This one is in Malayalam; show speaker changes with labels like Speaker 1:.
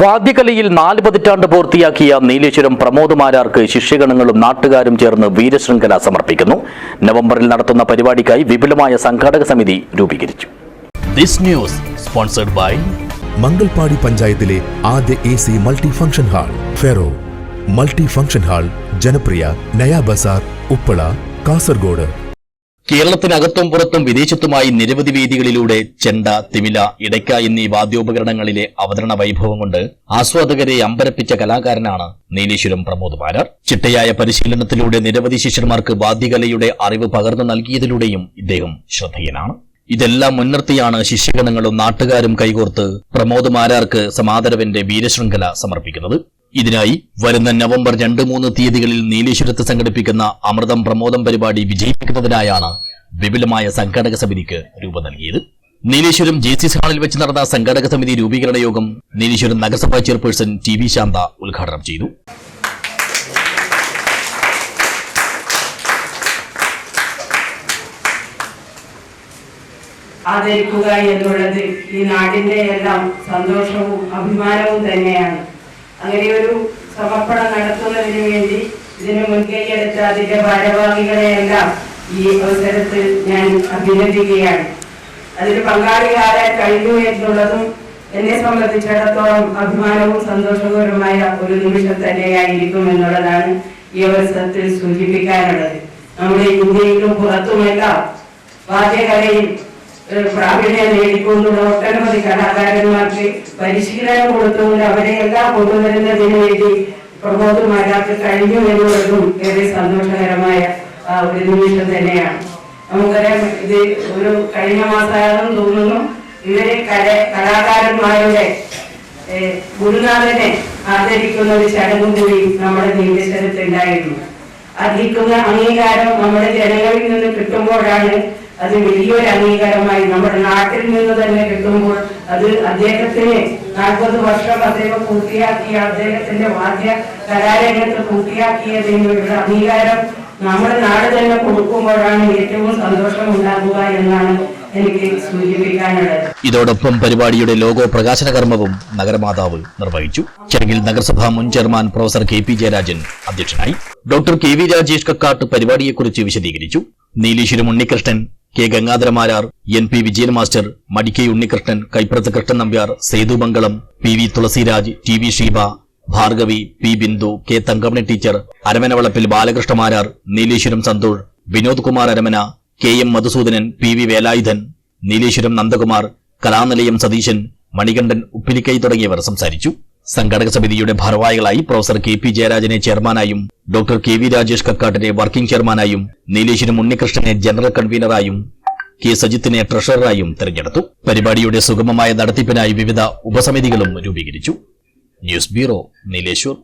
Speaker 1: വാദ്യകലയിൽ നാല് പതിറ്റാണ്ട് പൂർത്തിയാക്കിയ നീലേശ്വരം പ്രമോദ് മാരാർക്ക് ശിഷ്യഗണങ്ങളും നാട്ടുകാരും ചേർന്ന് വീരശൃംഖല സമർപ്പിക്കുന്നു. നവംബറിൽ നടത്തുന്ന പരിപാടിക്കായി വിപുലമായ സംഘാടക സമിതി രൂപീകരിച്ചു. This news sponsored by
Speaker 2: Mangalpady പഞ്ചായത്തിലെ ആദ്യ A C multi function hall ferro. Multi function hall ജനപ്രിയ നയാ ബസാർ ഉപ്പള കാസർഗോഡ്.
Speaker 1: കേരളത്തിനകത്തും പുറത്തും വിദേശത്തുമായി നിരവധി വേദികളിലൂടെ ചെണ്ട തിമില ഇടയ്ക്ക എന്നീ വാദ്യോപകരണങ്ങളിലെ അവതരണ വൈഭവം കൊണ്ട് ആസ്വാദകരെ അമ്പരപ്പിച്ച കലാകാരനാണ് നീലേശ്വരം പ്രമോദ് മാരാർ ചിട്ടയായ പരിശീലനത്തിലൂടെ നിരവധി ശിഷ്യന്മാർക്ക് വാദ്യകലയുടെ അറിവ് പകർന്നു നൽകിയതിലൂടെയും ഇദ്ദേഹം ശ്രദ്ധേയനാണ്. ഇതെല്ലാം മുൻനിർത്തിയാണ് ശിഷ്യഗണങ്ങളും നാട്ടുകാരും കൈകോർത്ത് പ്രമോദ് മാരാർക്ക് സമാദരവന്റെ വീരശൃംഖല സമർപ്പിക്കുന്നത്. ഇതിനായി വരുന്ന നവംബർ രണ്ട് മൂന്ന് തീയതികളിൽ നീലേശ്വരത്ത് സംഘടിപ്പിക്കുന്ന അമൃതം പ്രമോദം പരിപാടി വിജയിപ്പിക്കുന്നതിനായാണ് വിപുലമായ സംഘാടക സമിതിക്ക് രൂപം നൽകിയത്. നീലേശ്വരം ജെ സി ഹാളിൽ വെച്ച് നടന്ന സംഘാടക സമിതി രൂപീകരണ യോഗം നീലേശ്വരം നഗരസഭാ ചെയർപേഴ്സൺ ടി വി ശാന്ത ഉദ്ഘാടനം ചെയ്തു.
Speaker 3: ആദരിക്കുക എന്നുള്ളത് ഈ നാടിന്റെ എല്ലാം സന്തോഷവും അഭിമാനവും തന്നെയാണ്. അങ്ങനെ ഒരു സമർപ്പണം നടത്തുന്നതിന് വേണ്ടി ഇതിന് മുൻകൈയെടുത്ത അതിന്റെ ഭാരവാഹികളെയെല്ലാം ഈ അവസരത്തിൽ ഞാൻ അഭിനന്ദിക്കുകയാണ്. അതിൽ പങ്കാളിയാകാൻ കഴിഞ്ഞു എന്നുള്ളതും എന്നെ സംബന്ധിച്ചിടത്തോളം അഭിമാനവും സന്തോഷകരമായ ഒരു നിമിഷം തന്നെയായിരിക്കും എന്നുള്ളതാണ് ഈ അവസരത്തിൽ സൂചിപ്പിക്കാനുള്ളത്. നമ്മുടെ ഇന്ത്യയിലും പുറത്തുമെല്ലാം വാദ്യകലയും പ്രാവീണ്യം നേടിക്കൊണ്ടുള്ള ഒട്ടനവധി കലാകാരന്മാർക്ക് പരിശീലനം കൊടുത്തുകൊണ്ട് അവരെ എല്ലാം കൊണ്ടുവരുന്നതിന് വേണ്ടി പ്രമോദ് മാരാർക്ക് കഴിഞ്ഞു എന്നുള്ളതും ഏറെ സന്തോഷകരമായ ഒരു നിമിഷം തന്നെയാണ് നമുക്കറിയാം ഇത് ഒരു കഴിഞ്ഞ മാസമാണെന്ന് തോന്നുന്നു ഇവരെ കല കലാകാരന്മാരുടെ ഗുരുനാഥനെ ആദരിക്കുന്ന ഒരു ചടങ്ങും കൂടി നമ്മുടെ നീലശ്വരത്തുണ്ടായിരുന്നു അർഹിക്കുന്ന അംഗീകാരം നമ്മുടെ ജനങ്ങളിൽ നിന്ന് കിട്ടുമ്പോഴാണ് അത് വലിയൊരു അംഗീകാരമായി നമ്മുടെ നാട്ടിൽ നിന്ന് തന്നെ കിട്ടുമ്പോൾ അത് അദ്ദേഹത്തിന് നാൽപ്പത് വർഷം അദ്ദേഹം പൂർത്തിയാക്കിയ അദ്ദേഹത്തിന്റെ വാദ്യ കലാരംഗത്ത് പൂർത്തിയാക്കിയതിനുള്ള അംഗീകാരം നമ്മുടെ നാട് തന്നെ കൊടുക്കുമ്പോഴാണ് ഏറ്റവും സന്തോഷം ഉണ്ടാകുക എന്നാണ് എനിക്ക് സൂചിപ്പിക്കാനുള്ളത്.
Speaker 1: ഇതോടൊപ്പം പരിപാടിയുടെ ലോഗോ പ്രകാശന കർമ്മവും നഗരമാതാവ് നിർവഹിച്ചു. ചടങ്ങിൽ നഗരസഭാ മുൻ chairman professor K P Jayarajan അധ്യക്ഷനായി. Doctor K V Rajesh Kakkat പരിപാടിയെക്കുറിച്ച് വിശദീകരിച്ചു. Nileshwaram Unnikrishnan K Gangadharamarar N P Vijayan master Madikkai Unnikrishnan Kaiprath Krishnan Nambiar Sethumangalam P V Thulasiraj T V Sheeba Bhargavi P Bindu K Thankamani teacher Aramanavalappil Balakrishnamarar Nileshwaram Santhosh Vinod Kumar Aramana K M Madhusudanan P V Velayudhan Nileshwaram Nandakumar Kalanilayam Satheesan Manikandan Uppilikkai തുടങ്ങിയവർ സംസാരിച്ചു. സംഘാടക സമിതിയുടെ ഭാരവാഹികളായി പ്രൊഫസർ കെ പി ജയരാജനെ ചെയർമാനായും ഡോക്ടർ കെ വി രാജേഷ് കക്കാട്ടിനെ വർക്കിംഗ് ചെയർമാനായും നീലേശ്വരം ഉണ്ണികൃഷ്ണനെ ജനറൽ കൺവീനറായും കെ സജിത്തിനെ ട്രഷററായും തെരഞ്ഞെടുത്തു. പരിപാടിയുടെ സുഗമമായ നടത്തിപ്പിനായി വിവിധ ഉപസമിതികളും രൂപീകരിച്ചു. News bureau Nileshwar.